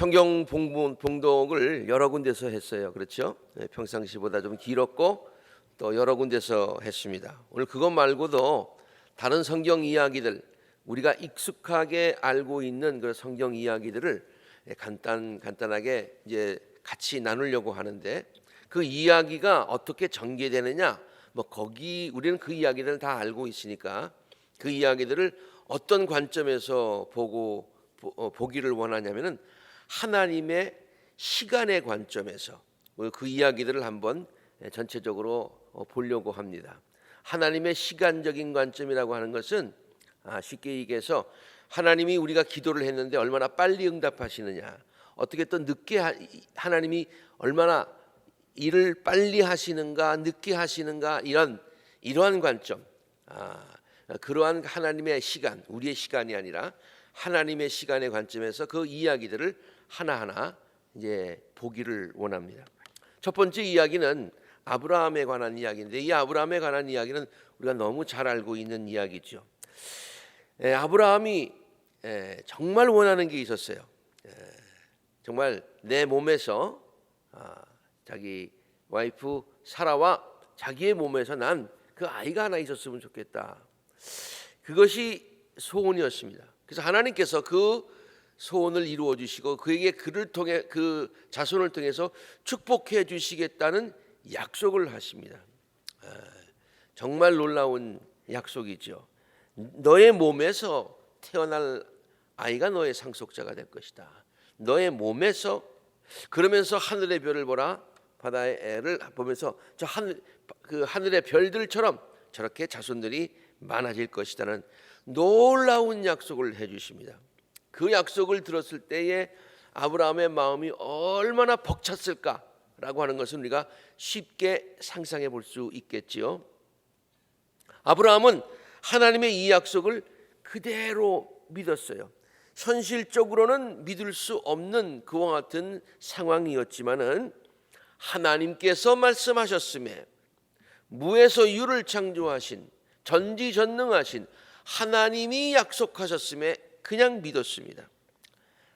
성경 봉- 봉독을 여러 군데서 했어요. 그렇죠? 네, 평상시보다 좀 길었고 또 여러 군데서 했습니다. 오늘 그것 말고도 다른 성경 이야기들 우리가 익숙하게 알고 있는 그 성경 이야기들을 간단 간단하게 이제 같이 나누려고 하는데 그 이야기가 어떻게 전개되느냐 뭐 거기 우리는 그 이야기들을 다 알고 있으니까 그 이야기들을 어떤 관점에서 보고 보- 어, 보기를 원하냐면은 하나님의 시간의 관점에서 그 이야기들을 한번 전체적으로 어, 보려고 합니다. 하나님의 시간적인 관점이라고 하는 것은 아, 쉽게 얘기해서 하나님이 우리가 기도를 했는데 얼마나 빨리 응답하시느냐, 어떻게 또 늦게 하, 하나님이 얼마나 일을 빨리 하시는가, 늦게 하시는가 이런 이러한 관점, 아, 그러한 하나님의 시간, 우리의 시간이 아니라 하나님의 시간의 관점에서 그 이야기들을 하나하나 이제 보기를 원합니다. 첫 번째 이야기는 아브라함에 관한 이야기인데 이 아브라함에 관한 이야기는 우리가 너무 잘 알고 있는 이야기죠. 에, 아브라함이 에, 정말 원하는 게 있었어요. 에, 정말 내 몸에서 아, 자기 와이프 사라와 자기의 몸에서 난 그 아이가 하나 있었으면 좋겠다. 그것이 소원이었습니다. 그래서 하나님께서 그 소원을 이루어 주시고 그에게 그를 통해 그 자손을 통해서 축복해 주시겠다는 약속을 하십니다. 아, 정말 놀라운 약속이죠. 너의 몸에서 태어날 아이가 너의 상속자가 될 것이다. 너의 몸에서 그러면서 하늘의 별을 보라 바다의 애를 보면서 저 하늘 그 하늘의 별들처럼 저렇게 자손들이 많아질 것이다는 놀라운 약속을 해 주십니다. 그 약속을 들었을 때에 아브라함의 마음이 얼마나 벅찼을까라고 하는 것은 우리가 쉽게 상상해 볼 수 있겠지요. 아브라함은 하나님의 이 약속을 그대로 믿었어요. 현실적으로는 믿을 수 없는 그와 같은 상황이었지만은 하나님께서 말씀하셨음에 무에서 유를 창조하신 전지전능하신 하나님이 약속하셨음에 그냥 믿었습니다.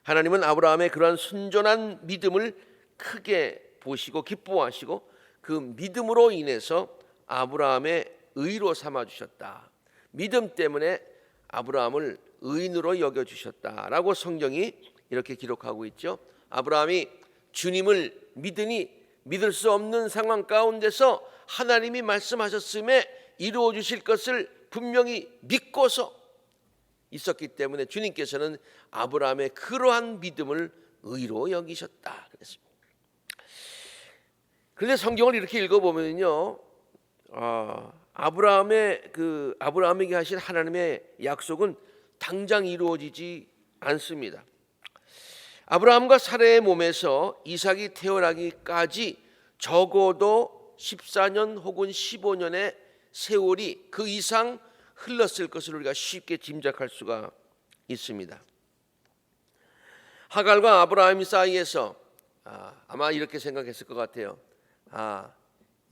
하나님은 아브라함의 그러한 순전한 믿음을 크게 보시고 기뻐하시고 그 믿음으로 인해서 아브라함의 의로 삼아 주셨다. 믿음 때문에 아브라함을 의인으로 여겨 주셨다라고 성경이 이렇게 기록하고 있죠. 아브라함이 주님을 믿으니 믿을 수 없는 상황 가운데서 하나님이 말씀하셨음에 이루어 주실 것을 분명히 믿고서 있었기 때문에 주님께서는 아브라함의 그러한 믿음을 의로 여기셨다 그랬습니다. 그런데 성경을 이렇게 읽어보면요, 아, 아브라함의 그 아브라함에게 하신 하나님의 약속은 당장 이루어지지 않습니다. 아브라함과 사라의 몸에서 이삭이 태어나기까지 적어도 14년 혹은 15년의 세월이 그 이상 흘렀을 것을 우리가 쉽게 짐작할 수가 있습니다. 하갈과 아브라함 사이에서 아, 아마 이렇게 생각했을 것 같아요. 아,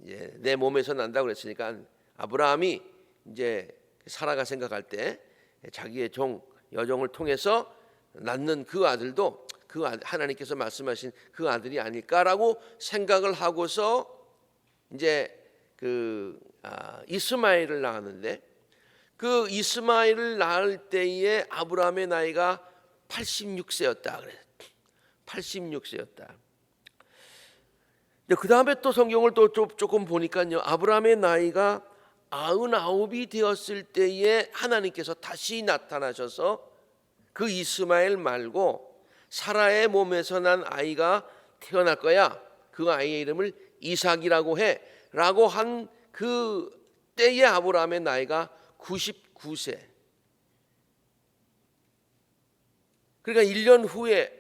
이제 내 몸에서 난다 그랬으니까 아브라함이 이제 사라가 생각할 때 자기의 종 여종을 통해서 낳는 그 아들도 그 아- 하나님께서 말씀하신 그 아들이 아닐까라고 생각을 하고서 이제 그 아, 이스마엘을 낳았는데 그 이스마엘을 낳을 때에 아브라함의 나이가 86세였다 그래. 86세였다. 그 다음에 또 성경을 또 조- 조금 보니까요. 아브라함의 나이가 아흔아홉이 되었을 때에 하나님께서 다시 나타나셔서 그 이스마엘 말고 사라의 몸에서 난 아이가 태어날 거야. 그 아이의 이름을 이삭이라고 해 라고 한 그 때에 아브라함의 나이가 99세. 그러니까 1년 후에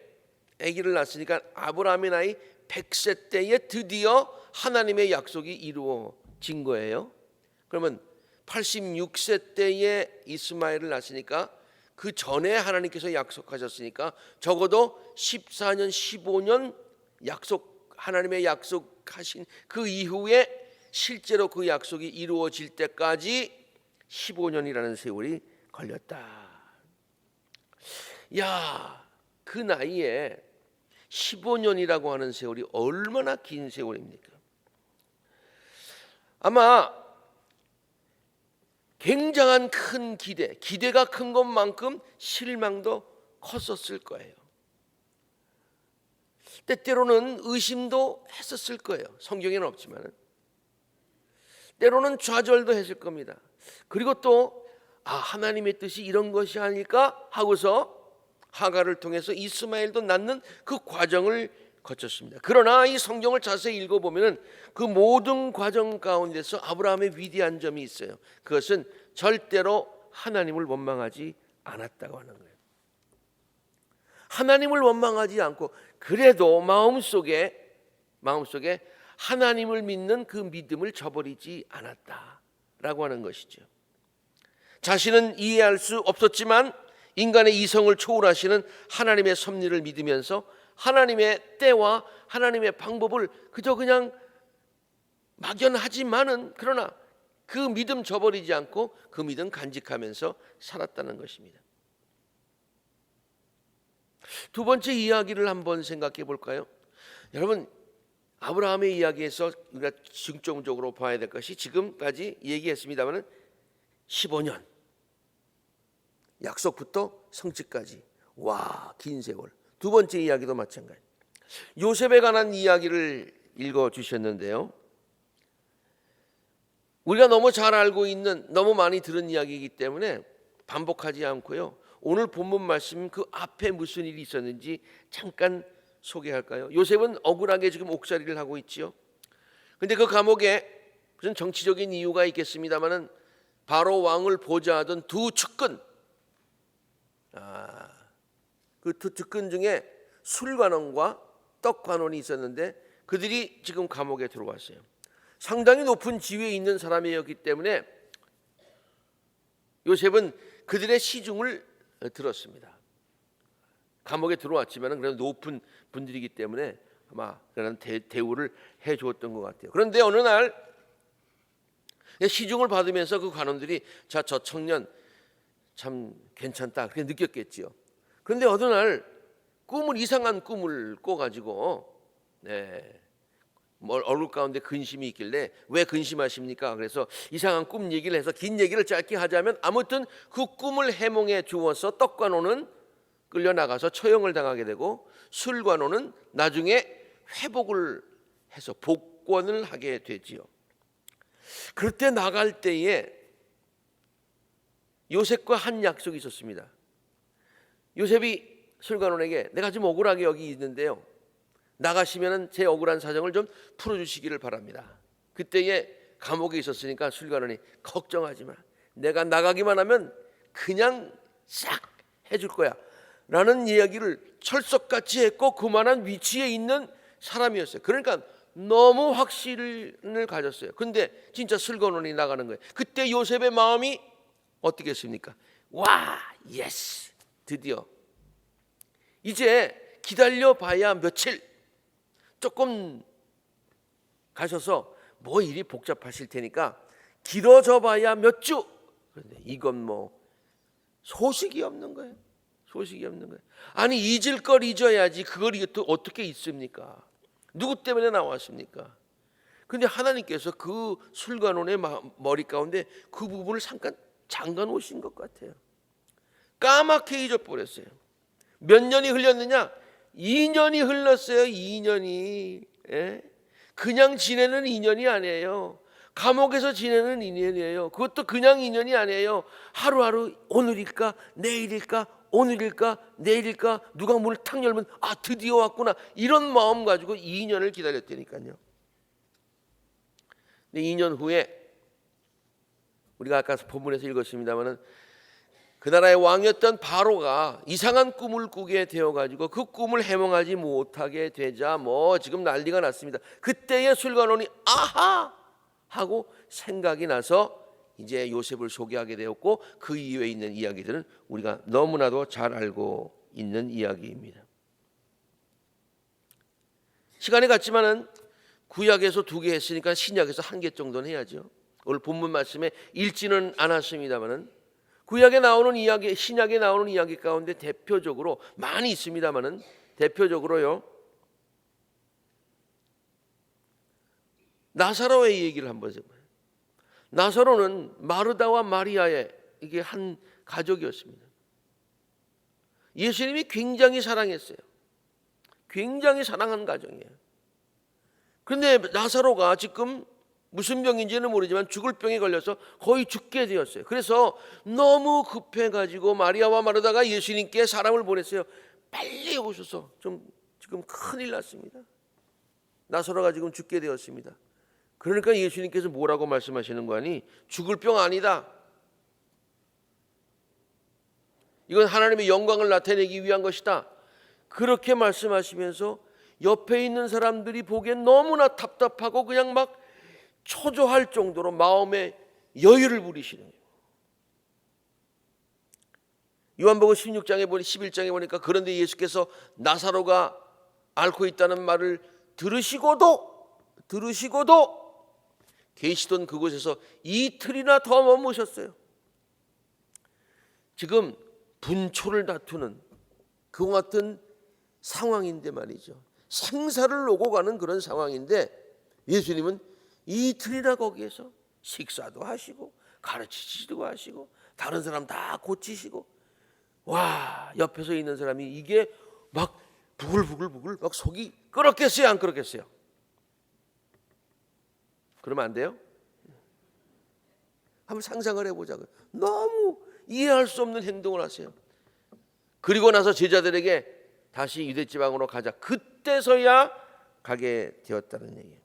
아기를 낳았으니까 아브라함의 나이 100세 때에 드디어 하나님의 약속이 이루어진 거예요. 그러면 86세 때에 이스마엘을 낳았으니까 그 전에 하나님께서 약속하셨으니까 적어도 14년 15년 약속 하나님의 약속하신 그 이후에 실제로 그 약속이 이루어질 때까지 15년이라는 세월이 걸렸다. 야, 그 나이에 15년이라고 하는 세월이 얼마나 긴 세월입니까? 아마 굉장한 큰 기대, 기대가 큰 것만큼 실망도 컸었을 거예요. 때때로는 의심도 했었을 거예요. 성경에는 없지만 때로는 좌절도 했을 겁니다. 그리고 또 아, 하나님의 뜻이 이런 것이 아닐까 하고서 하가를 통해서 이스마엘도 낳는 그 과정을 거쳤습니다. 그러나 이 성경을 자세히 읽어보면 그 모든 과정 가운데서 아브라함의 위대한 점이 있어요. 그것은 절대로 하나님을 원망하지 않았다고 하는 거예요. 하나님을 원망하지 않고 그래도 마음속에 마음속에 하나님을 믿는 그 믿음을 저버리지 않았다 라고 하는 것이죠. 자신은 이해할 수 없었지만 인간의 이성을 초월하시는 하나님의 섭리를 믿으면서 하나님의 때와 하나님의 방법을 그저 그냥 막연하지만은 그러나 그 믿음 저버리지 않고 그 믿음 간직하면서 살았다는 것입니다. 두 번째 이야기를 한번 생각해 볼까요? 여러분 아브라함의 이야기에서 우리가 중점적으로 봐야 될 것이 지금까지 얘기했습니다마는 15년 약속부터 성취까지 와 긴 세월. 두 번째 이야기도 마찬가지. 요셉에 관한 이야기를 읽어 주셨는데요. 우리가 너무 잘 알고 있는 너무 많이 들은 이야기이기 때문에 반복하지 않고요. 오늘 본문 말씀 그 앞에 무슨 일이 있었는지 잠깐 소개할까요? 요셉은 억울하게 지금 옥살이를 하고 있지요. 근데 그 감옥에 무슨 정치적인 이유가 있겠습니다만은 바로 왕을 보좌하던 두 측근 아, 그 두 측근 중에 술관원과 떡관원이 있었는데 그들이 지금 감옥에 들어왔어요. 상당히 높은 지위에 있는 사람이었기 때문에 요셉은 그들의 시중을 들었습니다. 감옥에 들어왔지만 그래도 높은 분들이기 때문에 아마 그런 대, 대우를 해 주었던 것 같아요. 그런데 어느 날 시중을 받으면서 그 관원들이 자 저 청년 참 괜찮다 그렇게 느꼈겠지요. 그런데 어느 날 꿈을 이상한 꿈을 꿔가지고 네. 뭐 얼굴 가운데 근심이 있길래 왜 근심하십니까? 그래서 이상한 꿈 얘기를 해서 긴 얘기를 짧게 하자면 아무튼 그 꿈을 해몽해 주어서 떡관원은 끌려 나가서 처형을 당하게 되고 술관원은 나중에 회복을 해서 복권을 하게 되지요. 그럴 때 나갈 때에 요셉과 한 약속이 있었습니다. 요셉이 술관원에게 내가 지금 억울하게 여기 있는데요. 나가시면은 제 억울한 사정을 좀 풀어주시기를 바랍니다. 그때에 감옥에 있었으니까 술관원이 걱정하지 마. 내가 나가기만 하면 그냥 싹 해줄 거야. 라는 이야기를 철석같이 했고 그만한 위치에 있는 사람이었어요. 그러니까 너무 확신을 가졌어요. 근데 진짜 술관원이 나가는 거예요. 그때 요셉의 마음이 어떻게 했습니까? 와, 예스. 드디어 이제 기다려 봐야 며칠 조금 가셔서 뭐 일이 복잡하실 테니까 길어져 봐야 몇 주. 그런데 이건 뭐 소식이 없는 거예요. 소식이 없는 거예요. 아니 잊을 걸 잊어야지 그걸 또 어떻게 잊습니까? 누구 때문에 나왔습니까? 근데 하나님께서 그 술관원의 머리 가운데 그 부분을 잠깐 잠가 놓으신 것 같아요. 까맣게 잊어버렸어요. 몇 년이 흘렸느냐? 2년이 흘렀어요. 2년이. 예? 그냥 지내는 2년이 아니에요. 감옥에서 지내는 2년이에요. 그것도 그냥 2년이 아니에요. 하루하루 오늘일까 내일일까 오늘일까 내일일까 누가 문을 탁 열면 아 드디어 왔구나 이런 마음 가지고 2년을 기다렸다니까요. 근데 2년 후에 우리가 아까 본문에서 읽었습니다마는 그 나라의 왕이었던 바로가 이상한 꿈을 꾸게 되어 가지고 그 꿈을 해몽하지 못하게 되자 뭐 지금 난리가 났습니다. 그때의 술관원이 아하 하고 생각이 나서 이제 요셉을 소개하게 되었고 그 이후에 있는 이야기들은 우리가 너무나도 잘 알고 있는 이야기입니다. 시간이 갔지만은 구약에서 두 개 했으니까 신약에서 한 개 정도는 해야죠. 오늘 본문 말씀에 읽지는 않았습니다만은 구약에 나오는 이야기, 신약에 나오는 이야기 가운데 대표적으로 많이 있습니다만은 대표적으로요. 나사로의 얘기를 한번 해봐요. 나사로는 마르다와 마리아의 이게 한 가족이었습니다. 예수님이 굉장히 사랑했어요. 굉장히 사랑한 가정이에요. 그런데 나사로가 지금 무슨 병인지는 모르지만 죽을 병에 걸려서 거의 죽게 되었어요. 그래서 너무 급해가지고 마리아와 마르다가 예수님께 사람을 보냈어요. 빨리 오셔서 좀 지금 큰일 났습니다. 나사로가 지금 죽게 되었습니다. 그러니까 예수님께서 뭐라고 말씀하시는 거 아니? 죽을 병 아니다. 이건 하나님의 영광을 나타내기 위한 것이다. 그렇게 말씀하시면서 옆에 있는 사람들이 보기엔 너무나 답답하고 그냥 막 초조할 정도로 마음에 여유를 부리시는 거예요. 요한복음 16장에 보니 11장에 보니까 그런데 예수께서 나사로가 앓고 있다는 말을 들으시고도 들으시고도 계시던 그곳에서 이틀이나 더 머무셨어요. 지금 분초를 다투는 그 같은 상황인데 말이죠. 생사를 놓고 가는 그런 상황인데 예수님은 이틀이나 거기에서 식사도 하시고 가르치시기도 하시고 다른 사람 다 고치시고 와 옆에서 있는 사람이 이게 막 부글부글부글 막 속이 끓었겠어요 안 끓었겠어요? 그러면 안 돼요? 한번 상상을 해보자고요. 너무 이해할 수 없는 행동을 하세요. 그리고 나서 제자들에게 다시 유대 지방으로 가자. 그때서야 가게 되었다는 얘기예요.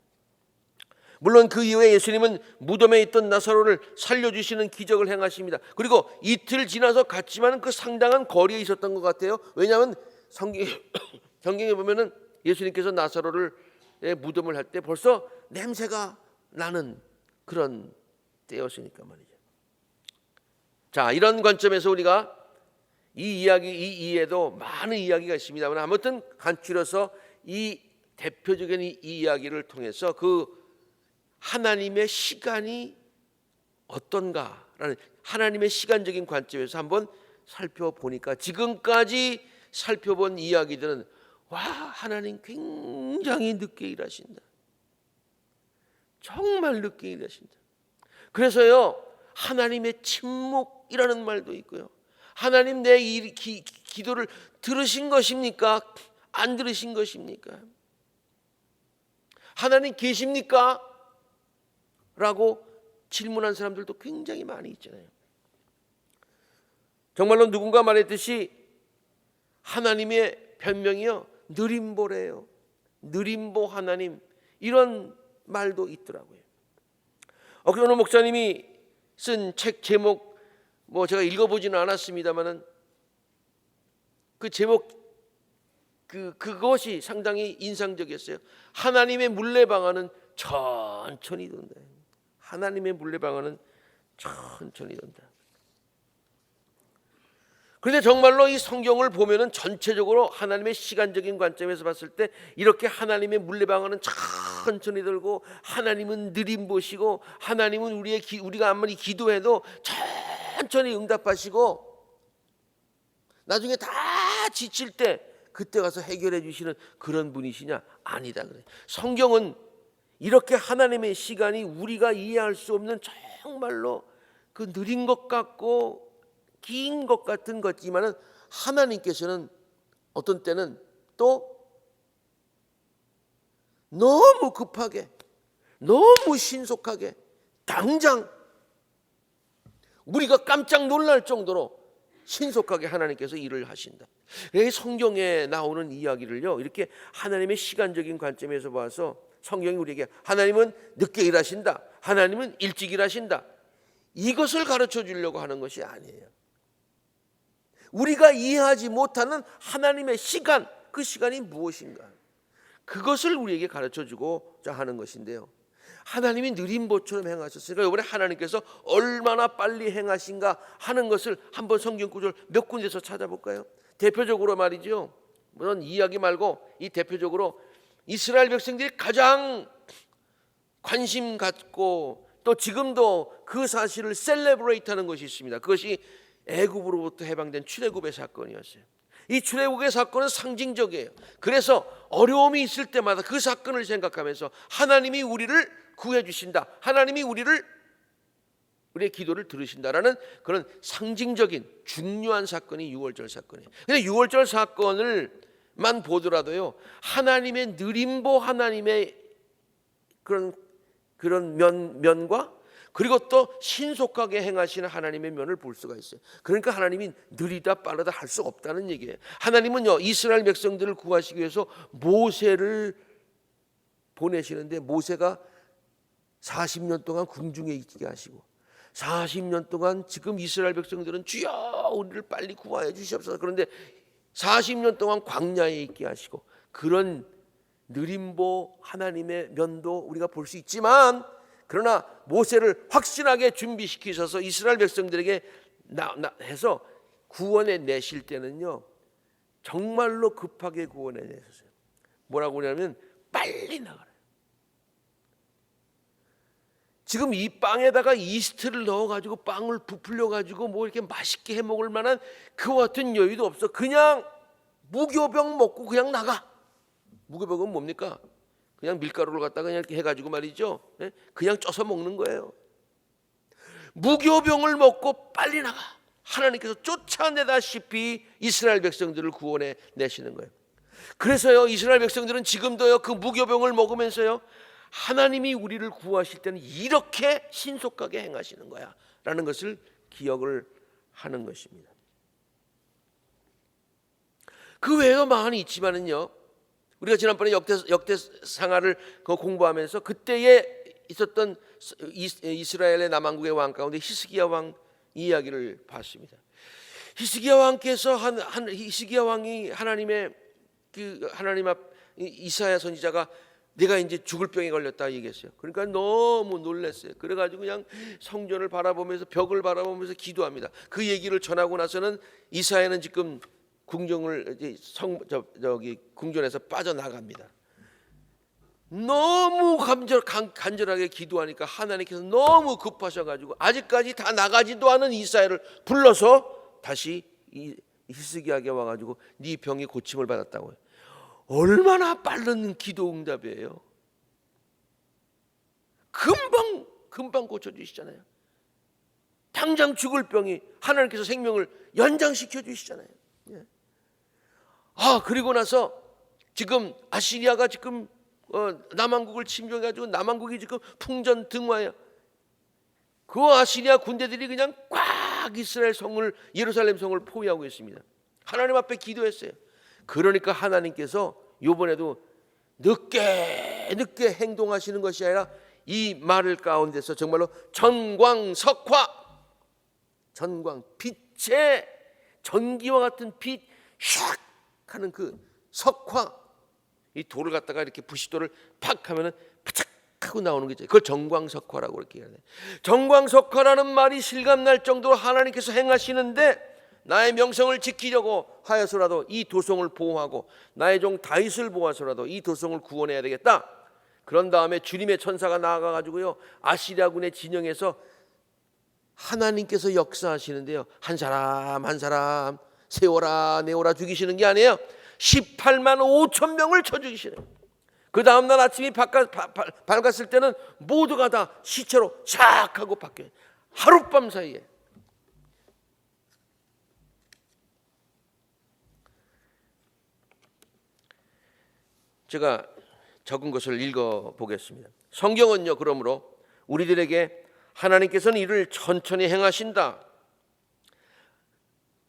물론 그 이후에 예수님은 무덤에 있던 나사로를 살려주시는 기적을 행하십니다. 그리고 이틀 지나서 갔지만 그 상당한 거리에 있었던 것 같아요. 왜냐하면 성경, 성경에 보면은 예수님께서 나사로를 의 무덤을 할 때 벌써 냄새가 나는 그런 때였으니까 말이죠. 자, 이런 관점에서 우리가 이 이야기 이 이에도 많은 이야기가 있습니다만 아무튼 간추려서 이 대표적인 이 이야기를 통해서 그 하나님의 시간이 어떤가라는 하나님의 시간적인 관점에서 한번 살펴보니까 지금까지 살펴본 이야기들은 와 하나님 굉장히 늦게 일하신다. 정말 늦게 일하신다. 그래서요 하나님의 침묵이라는 말도 있고요. 하나님 내이 기, 기도를 들으신 것입니까? 안 들으신 것입니까? 하나님 계십니까? 라고 질문한 사람들도 굉장히 많이 있잖아요. 정말로 누군가 말했듯이 하나님의 별명이요 느림보래요. 느림보 하나님 이런 말도 있더라고요. 어, 어느 목사님이 쓴 책 제목 뭐 제가 읽어보지는 않았습니다만은 그 제목 그 그것이 상당히 인상적이었어요. 하나님의 물레방아는 천천히 돈다. 하나님의 물레방아는 천천히 돈다. 그런데 정말로 이 성경을 보면은 전체적으로 하나님의 시간적인 관점에서 봤을 때 이렇게 하나님의 물레방아는 천천히 들고 하나님은 느림 보시고 하나님은 우리의 기, 우리가 아무리 기도해도 천천히 응답하시고 나중에 다 지칠 때 그때 가서 해결해 주시는 그런 분이시냐? 아니다 그래. 성경은 이렇게 하나님의 시간이 우리가 이해할 수 없는 정말로 그 느린 것 같고 긴 것 같은 것지만은 하나님께서는 어떤 때는 또 너무 급하게 너무 신속하게 당장 우리가 깜짝 놀랄 정도로 신속하게 하나님께서 일을 하신다. 이 성경에 나오는 이야기를요 이렇게 하나님의 시간적인 관점에서 봐서 성경이 우리에게 하나님은 늦게 일하신다. 하나님은 일찍 일하신다. 이것을 가르쳐 주려고 하는 것이 아니에요. 우리가 이해하지 못하는 하나님의 시간, 그 시간이 무엇인가? 그것을 우리에게 가르쳐 주고자 하는 것인데요. 하나님이 느린 보처럼 행하셨으니까 이번에 하나님께서 얼마나 빨리 행하신가 하는 것을 한번 성경 구절 몇 군데서 찾아볼까요? 대표적으로 말이죠. 물론 이야기 말고 이 대표적으로 이스라엘 백성들이 가장 관심 갖고 또 지금도 그 사실을 셀레브레이트 하는 것이 있습니다. 그것이 애굽으로부터 해방된 출애굽의 사건이었어요. 이 출애굽의 사건은 상징적이에요. 그래서 어려움이 있을 때마다 그 사건을 생각하면서 하나님이 우리를 구해 주신다. 하나님이 우리를 우리의 기도를 들으신다라는 그런 상징적인 중요한 사건이 유월절 사건이에요. 근데 유월절 사건을만 보더라도요. 하나님의 느림보 하나님의 그런 그런 면 면과 그리고 또 신속하게 행하시는 하나님의 면을 볼 수가 있어요. 그러니까 하나님이 느리다 빠르다 할 수 없다는 얘기예요. 하나님은요 이스라엘 백성들을 구하시기 위해서 모세를 보내시는데 모세가 40년 동안 궁중에 있게 하시고 40년 동안 지금 이스라엘 백성들은 주여 우리를 빨리 구하여 주시옵소서 그런데 40년 동안 광야에 있게 하시고 그런 느림보 하나님의 면도 우리가 볼 수 있지만 그러나 모세를 확실하게 준비시키셔서 이스라엘 백성들에게 나, 나 해서 구원해 내실 때는요 정말로 급하게 구원해 내셨어요. 뭐라고 하냐면 빨리 나가라. 지금 이 빵에다가 이스트를 넣어가지고 빵을 부풀려가지고 뭐 이렇게 맛있게 해 먹을 만한 그와 같은 여유도 없어. 그냥 무교병 먹고 그냥 나가. 무교병은 뭡니까? 그냥 밀가루를 갖다가 그냥 이렇게 해가지고 말이죠. 예? 그냥 쪄서 먹는 거예요. 무교병을 먹고 빨리 나가. 하나님께서 쫓아내다시피 이스라엘 백성들을 구원해 내시는 거예요. 그래서요 이스라엘 백성들은 지금도요 그 무교병을 먹으면서요 하나님이 우리를 구하실 때는 이렇게 신속하게 행하시는 거야 라는 것을 기억을 하는 것입니다. 그 외에도 많이 있지만은요 우리가 지난번에 역대 역대 상하를 그 공부하면서 그때에 있었던 이스라엘의 남왕국의 왕 가운데 히스기야 왕 이야기를 봤습니다. 히스기야 왕께서 한, 한 히스기야 왕이 하나님의 그 하나님 앞 이사야 선지자가 내가 이제 죽을 병에 걸렸다 얘기했어요. 그러니까 너무 놀랐어요. 그래가지고 그냥 성전을 바라보면서 벽을 바라보면서 기도합니다. 그 얘기를 전하고 나서는 이사야는 지금 궁정을 성 저, 저기 궁전에서 빠져나갑니다. 너무 간절, 간, 간절하게 기도하니까 하나님께서 너무 급하셔가지고 아직까지 다 나가지도 않은 이사야를 불러서 다시 이 히스기야게 와가지고 네 병이 고침을 받았다고요. 얼마나 빠른 기도 응답이에요. 금방 금방 고쳐주시잖아요. 당장 죽을 병이 하나님께서 생명을 연장시켜 주시잖아요. 예. 아 그리고 나서 지금 아시리아가 지금 어, 남한국을 침공해가지고 남한국이 지금 풍전 등화예요. 그 아시리아 군대들이 그냥 꽉 이스라엘 성을 예루살렘 성을 포위하고 있습니다. 하나님 앞에 기도했어요. 그러니까 하나님께서 이번에도 늦게 늦게 행동하시는 것이 아니라 이 말을 가운데서 정말로 전광석화 전광 빛의 전기와 같은 빛샥 하는 그 석화 이 돌을 갖다가 이렇게 부싯돌을 팍 하면은 파착 하고 나오는 게 있죠. 그걸 정광석화라고 이렇게 얘기하네. 정광석화라는 말이 실감날 정도로 하나님께서 행하시는데 나의 명성을 지키려고 하여서라도 이 도성을 보호하고 나의 종 다윗을 보호하서라도 이 도성을 구원해야 되겠다. 그런 다음에 주님의 천사가 나아가 가지고요 아시리아군의 진영에서 하나님께서 역사하시는데요 한 사람 한 사람 세워라 내오라 죽이시는 게 아니에요. 18만 5천 명을 쳐 죽이시는 그 다음 날 아침이 밝았, 밝았을 때는 모두가 다 시체로 샥 하고 바뀌어요 하룻밤 사이에. 제가 적은 것을 읽어 보겠습니다. 성경은요, 그러므로 우리들에게 하나님께서는 이를 천천히 행하신다,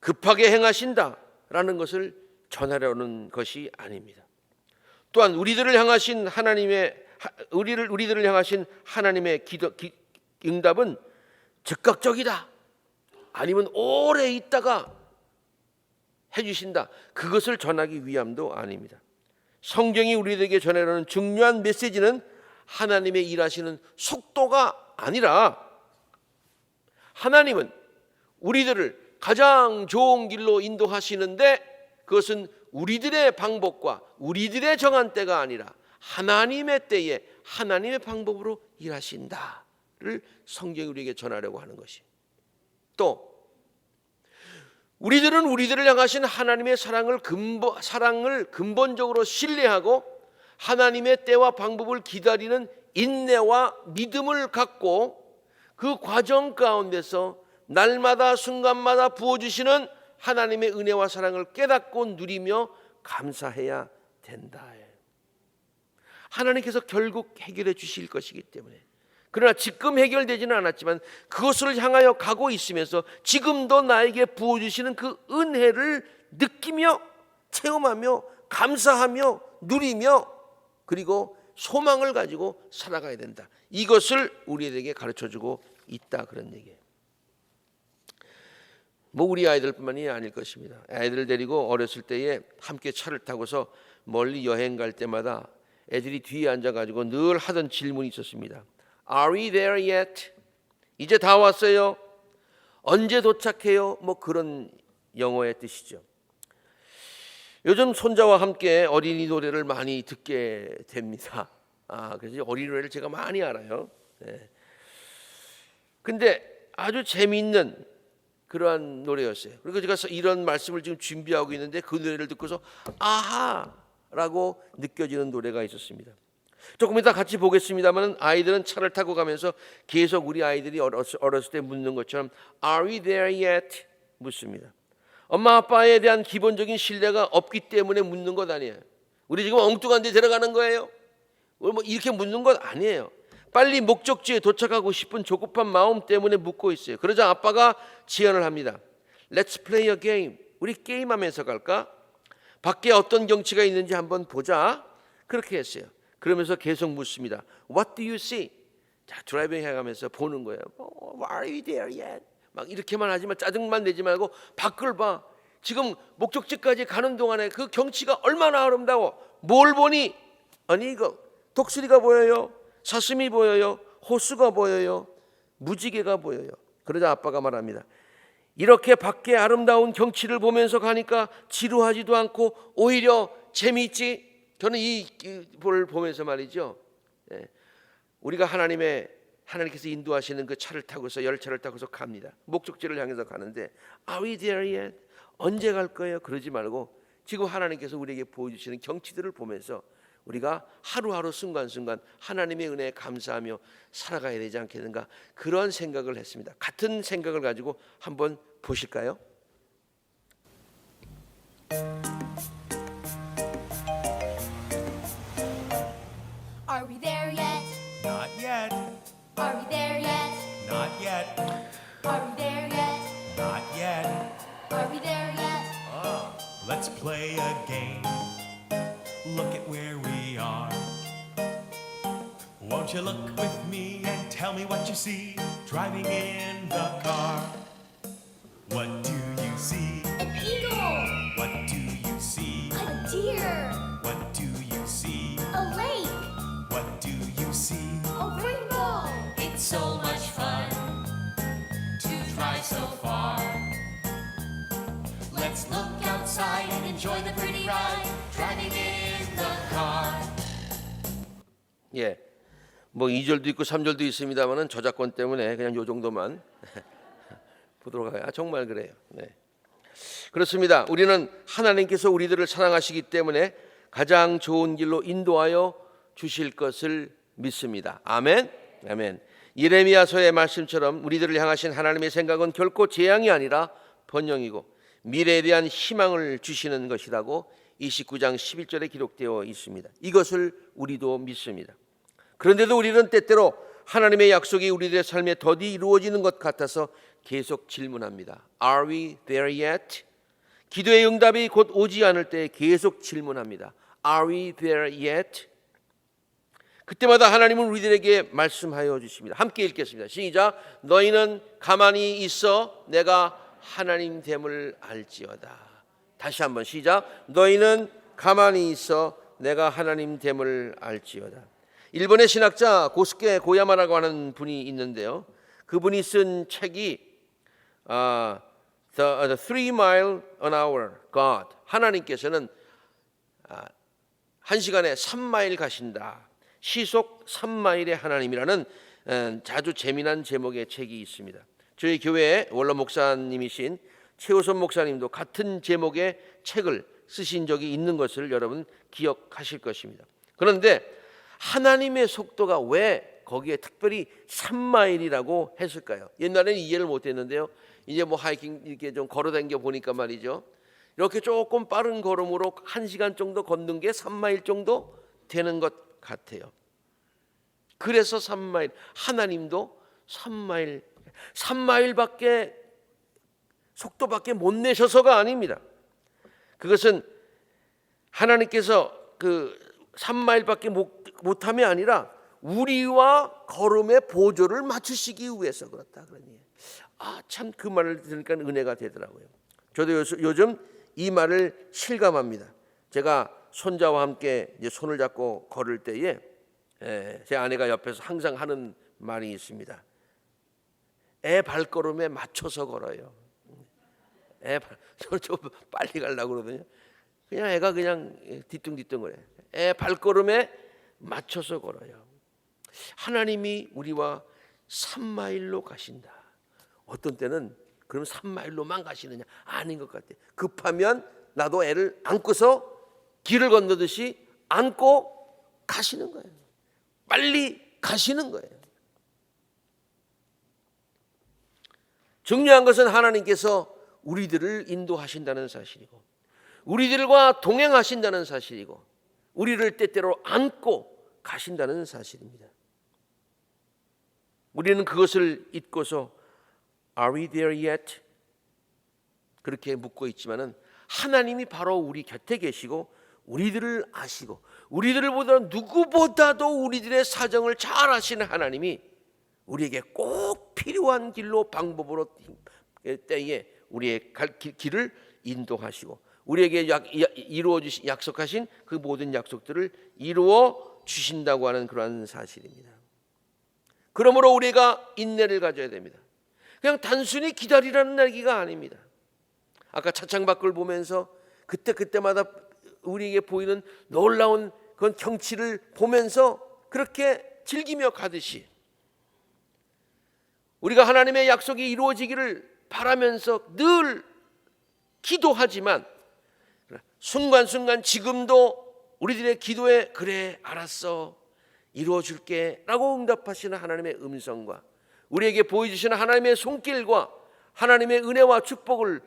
급하게 행하신다라는 것을 전하려는 것이 아닙니다. 또한 우리들을 향하신 하나님의 우리를 우리들을 향하신 하나님의 기도 기, 응답은 즉각적이다. 아니면 오래 있다가 해주신다. 그것을 전하기 위함도 아닙니다. 성경이 우리에게 전해라는 중요한 메시지는 하나님의 일하시는 속도가 아니라 하나님은 우리들을 가장 좋은 길로 인도하시는데 그것은 우리들의 방법과 우리들의 정한 때가 아니라 하나님의 때에 하나님의 방법으로 일하신다를 성경이 우리에게 전하려고 하는 것이. 또 우리들은 우리들을 향하신 하나님의 사랑을 근본, 사랑을 근본적으로 신뢰하고 하나님의 때와 방법을 기다리는 인내와 믿음을 갖고 그 과정 가운데서 날마다 순간마다 부어주시는 하나님의 은혜와 사랑을 깨닫고 누리며 감사해야 된다. 하나님께서 결국 해결해 주실 것이기 때문에 그러나 지금 해결되지는 않았지만 그것을 향하여 가고 있으면서 지금도 나에게 부어주시는 그 은혜를 느끼며 체험하며 감사하며 누리며 그리고 소망을 가지고 살아가야 된다. 이것을 우리에게 가르쳐 주고 있다 그런 얘기예요. 뭐 우리 아이들뿐만이 아닐 것입니다. 아이들을 데리고 어렸을 때에 함께 차를 타고서 멀리 여행 갈 때마다 애들이 뒤에 앉아 가지고 늘 하던 질문이 있었습니다. Are we there yet? 이제 다 왔어요. 언제 도착해요? 뭐 그런 영어의 뜻이죠. 요즘 손자와 함께 어린이 노래를 많이 듣게 됩니다. 아, 그래서 어린이 노래를 제가 많이 알아요. 네. 근데 아주 재미있는 그러한 노래였어요. 그리고 제가 이런 말씀을 지금 준비하고 있는데 그 노래를 듣고서 아하라고 느껴지는 노래가 있었습니다. 조금 이따 같이 보겠습니다만 아이들은 차를 타고 가면서 계속 우리 아이들이 어렸을, 어렸을 때 묻는 것처럼 Are we there yet? 묻습니다. 엄마 아빠에 대한 기본적인 신뢰가 없기 때문에 묻는 것 아니에요. 우리 지금 엉뚱한 데 데려가는 거예요. 뭐 이렇게 묻는 것 아니에요. 빨리 목적지에 도착하고 싶은 조급한 마음 때문에 묻고 있어요. 그러자 아빠가 지원을 합니다. Let's play a game. 우리 게임하면서 갈까? 밖에 어떤 경치가 있는지 한번 보자. 그렇게 했어요. 그러면서 계속 묻습니다. What do you see? 자, 드라이빙 해가면서 보는 거예요. Oh, are you there yet? 막 이렇게만 하지만 짜증만 내지 말고 밖을 봐. 지금 목적지까지 가는 동안에 그 경치가 얼마나 아름다워. 뭘 보니? 아니 이거 독수리가 보여요. 사슴이 보여요. 호수가 보여요. 무지개가 보여요. 그러자 아빠가 말합니다. 이렇게 밖에 아름다운 경치를 보면서 가니까 지루하지도 않고 오히려 재미있지. 저는 이를 보면서 말이죠. 예, 우리가 하나님의 하나님께서 인도하시는 그 차를 타고서 열차를 타고서 갑니다. 목적지를 향해서 가는데 Are we there yet? 언제 갈 거예요? 그러지 말고 지금 하나님께서 우리에게 보여주시는 경치들을 보면서 우리가 하루하루 순간순간 하나님의 은혜에 감사하며 살아가야 되지 않겠는가 그런 생각을 했습니다. 같은 생각을 가지고 한번 보실까요? Are we there yet? Not yet, Are we there yet? not yet, Are we there yet? not yet. Are we there yet? Let's play a game. Won't you look with me and tell me what you see driving in the car? What do you see? An eagle! What do you see? A deer! What do you see? A lake! What do you see? A rainbow! It's so much fun to drive so far. Let's look outside and enjoy the pretty ride driving in the car. 예. 뭐 2절도 있고 3절도 있습니다만은 저작권 때문에 그냥 요 정도만 보도록 하요 아, 정말 그래요. 네. 그렇습니다. 우리는 하나님께서 우리들을 사랑하시기 때문에 가장 좋은 길로 인도하여 주실 것을 믿습니다. 아멘. 아멘. 예레미야서의 말씀처럼 우리들을 향하신 하나님의 생각은 결코 재앙이 아니라 번영이고 미래에 대한 희망을 주시는 것이라고 29장 11절에 기록되어 있습니다. 이것을 우리도 믿습니다. 그런데도 우리는 때때로 하나님의 약속이 우리들의 삶에 더디 이루어지는 것 같아서 계속 질문합니다. Are we there yet? 기도의 응답이 곧 오지 않을 때 계속 질문합니다. Are we there yet? 그때마다 하나님은 우리들에게 말씀하여 주십니다. 함께 읽겠습니다. 시작. 너희는 가만히 있어 내가 하나님 됨을 알지어다. 다시 한번 시작. 너희는 가만히 있어 내가 하나님 됨을 알지어다. 일본의 신학자 고스케 고야마라고 하는 분이 있는데요. 그분이 쓴 책이 아, the, the Three Mile an Hour God 하나님께서는 아, 한 시간에 3마일 가신다. 시속 3마일의 하나님이라는 에, 자주 재미난 제목의 책이 있습니다. 저희 교회 원로 목사님이신 최호선 목사님도 같은 제목의 책을 쓰신 적이 있는 것을 여러분 기억하실 것입니다. 그런데 하나님의 속도가 왜 거기에 특별히 3마일이라고 했을까요? 옛날에는 이해를 못 했는데요. 이제 뭐 하이킹 이렇게 좀 걸어 다녀 보니까 말이죠. 이렇게 조금 빠른 걸음으로 1시간 정도 걷는 게 3마일 정도 되는 것 같아요. 그래서 3마일 하나님도 3마일 3마일밖에 속도밖에 못 내셔서가 아닙니다. 그것은 하나님께서 그 3마일밖에 못, 못함이 아니라 우리와 걸음의 보조를 맞추시기 위해서 그렇다 그러니 아 참 그 말을 들으니까 은혜가 되더라고요. 저도 요- 요즘 이 말을 실감합니다. 제가 손자와 함께 이제 손을 잡고 걸을 때에 예, 제 아내가 옆에서 항상 하는 말이 있습니다. 애 발걸음에 맞춰서 걸어요. 애 발, 저좀 빨리 가려고 그러거든요. 그냥 애가 그냥 뒤뚱뒤뚱 그래. 애 발걸음에 맞춰서 걸어요. 하나님이 우리와 3마일로 가신다. 어떤 때는 그럼 3마일로만 가시느냐? 아닌 것 같아. 급하면 나도 애를 안고서 길을 건너듯이 안고 가시는 거예요. 빨리 가시는 거예요. 중요한 것은 하나님께서 우리들을 인도하신다는 사실이고 우리들과 동행하신다는 사실이고 우리를 때때로 안고 가신다는 사실입니다. 우리는 그것을 잊고서 Are we there yet? 그렇게 묻고 있지만은 하나님이 바로 우리 곁에 계시고 우리들을 아시고 우리들을 보다 누구보다도 우리들의 사정을 잘 아시는 하나님이 우리에게 꼭 필요한 길로 방법으로 때에 우리의 갈 길- 길을 인도하시고 우리에게 약, 야- 이루어 주신 약속하신 그 모든 약속들을 이루어 주신다고 하는 그러한 사실입니다. 그러므로 우리가 인내를 가져야 됩니다. 그냥 단순히 기다리라는 얘기가 아닙니다. 아까 차창 밖을 보면서 그때 그때마다 우리에게 보이는 놀라운 그런 경치를 보면서 그렇게 즐기며 가듯이 우리가 하나님의 약속이 이루어지기를 바라면서 늘 기도하지만 순간순간 지금도 우리들의 기도에 그래 알았어 이루어 줄게라고 응답하시는 하나님의 음성과 우리에게 보여주시는 하나님의 손길과 하나님의 은혜와 축복을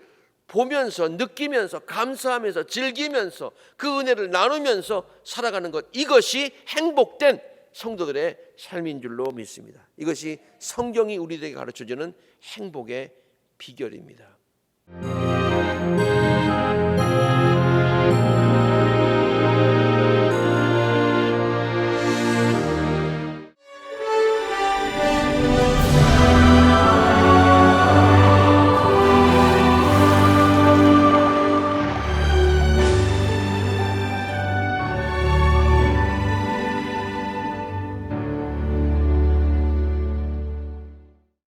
보면서 느끼면서 감사하면서 즐기면서 그 은혜를 나누면서 살아가는 것 이것이 행복된 성도들의 삶인 줄로 믿습니다. 이것이 성경이 우리에게 가르쳐 주는 행복의 비결입니다.